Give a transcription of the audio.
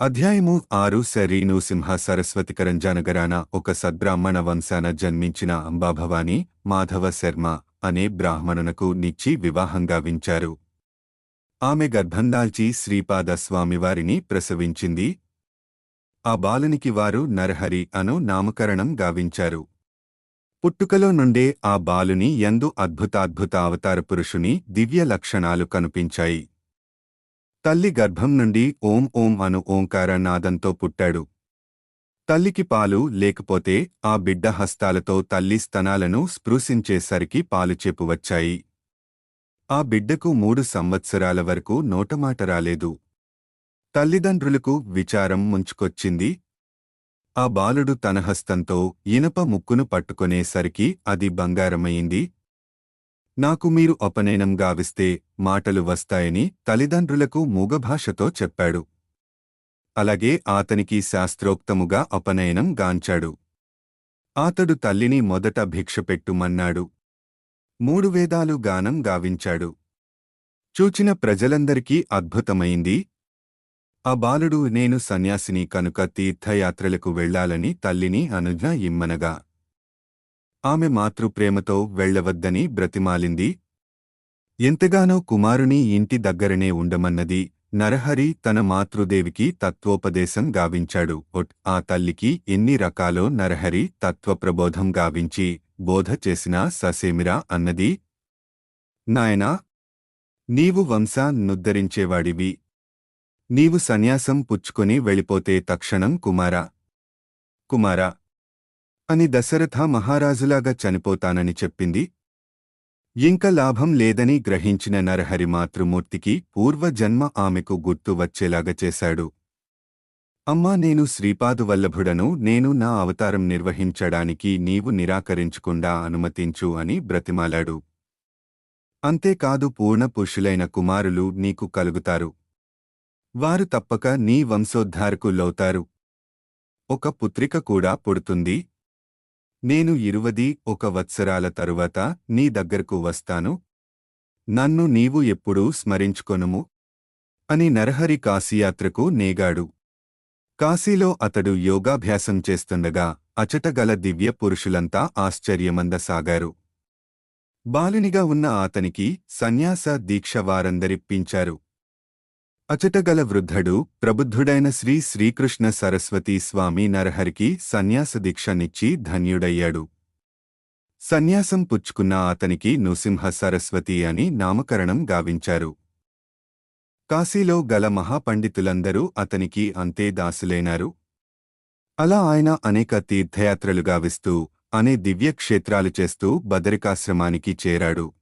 అధ్యాయము ఆరు శరీను సింహ సరస్వతికరంజానగరాన ఒక సద్బ్రాహ్మణ వంశాన జన్మించిన అంబాభవాని మాధవ శర్మ అనే బ్రాహ్మణునకు నిచ్చి వివాహం గావించారు. ఆమె గర్భందాల్చి శ్రీపాద స్వామివారిని ప్రసవించింది. ఆ బాలునికి వారు నరహరి అను నామకరణం గావించారు. పుట్టుకలో నుండే ఆ బాలుని ఎందు అద్భుతాద్భుత అవతార పురుషుని దివ్య లక్షణాలు కనిపించాయి. తల్లి గర్భం నుండి ఓం ఓం అను ఓంకార నాదంతో పుట్టాడు. తల్లికి పాలు లేకపోతే ఆ బిడ్డ హస్తాలతో తల్లి స్తనాలను స్పృశించేసరికి పాలు చెప్పువచ్చాయి ఆ బిడ్డకు మూడు సంవత్సరాల వరకు నోటమాట రాలేదు. తల్లిదండ్రులకు విచారం ముంచుకొచ్చింది. ఆ బాలుడు తన హస్తంతో ఇనప ముక్కును పట్టుకొనేసరికి అది బంగారమయింది నాకు మీరు అపనయనం గావిస్తే మాటలు వస్తాయని తల్లిదండ్రులకు మూగభాషతో చెప్పాడు. అలాగే ఆతనికి శాస్త్రోక్తముగా అపనయనం గాంచాడు. ఆతడు తల్లిని మొదట భిక్షపెట్టుమన్నాడు మూడు వేదాలు గానం గావించాడు. చూచిన ప్రజలందరికీ అద్భుతమైంది. ఆ బాలుడు నేను సన్యాసిని కనుక తీర్థయాత్రలకు వెళ్ళాలని తల్లిని అనుజ్ఞ ఇమ్మనగా. ఆమె మాతృప్రేమతో వెళ్ళవద్దని బ్రతిమాలింది. ఎంతగానో కుమారుని ఇంటి దగ్గరనే ఉండమన్నది నరహరి తన మాతృదేవికి తత్వోపదేశం గావించాడు. ఒట్ ఆ తల్లికి ఎన్ని రకాలో నరహరి తత్వప్రబోధం గావించి బోధ చేసినా ససేమిరా అన్నది? నాయనా నీవు వంశాన్నుద్ధరించేవాడివి నీవు సన్యాసం పుచ్చుకొని వెళ్ళిపోతే తక్షణం కుమారా? కుమారా అని దశరథ మహారాజులాగా చనిపోతానని చెప్పింది. ఇంక లాభం లేదని గ్రహించిన నరహరి మాతృమూర్తికి పూర్వజన్మ ఆమెకు గుర్తు వచ్చేలాగా చేశాడు. అమ్మా నేను శ్రీపాదువల్లభుడను నేను నా అవతారం నిర్వహించడానికి నీవు నిరాకరించకుండా అనుమతించు అని బ్రతిమాలాడు. అంతేకాదు పూర్ణ పురుషులైన కుమారులు నీకు కలుగుతారు. వారు తప్పక నీ వంశోద్ధారకు వంశోద్ధారకులవుతారు ఒక పుత్రిక కూడా పుడుతుంది. నేను ఇరువది ఒక వత్సరాల తరువాత నీ దగ్గరకు వస్తాను. నన్ను నీవు ఎప్పుడూ స్మరించుకొనుము అని నరహరి కాశీయాత్రకు నేగాడు. కాశీలో అతడు యోగాభ్యాసం చేస్తుండగా అచటగల దివ్య పురుషులంతా ఆశ్చర్యమందసాగారు బాలునిగా ఉన్న అతనికి సన్యాస దీక్ష వారందరిప్పించారు. అచటగల వృద్ధుడు ప్రబుద్ధుడైన శ్రీ శ్రీకృష్ణ సరస్వతీ స్వామి నరహరికి సన్యాస దీక్షనిచ్చి ధన్యుడయ్యాడు. సన్యాసం పుచ్చుకున్న అతనికి నృసింహ సరస్వతి అని నామకరణం గావించారు. కాశీలో గల మహాపండితులందరూ అతనికి అంతే దాసులైనారు. అలా ఆయన అనేక తీర్థయాత్రలు గావిస్తూ అనే దివ్యక్షేత్రాలు చేస్తూ బదరికాశ్రమానికి చేరాడు.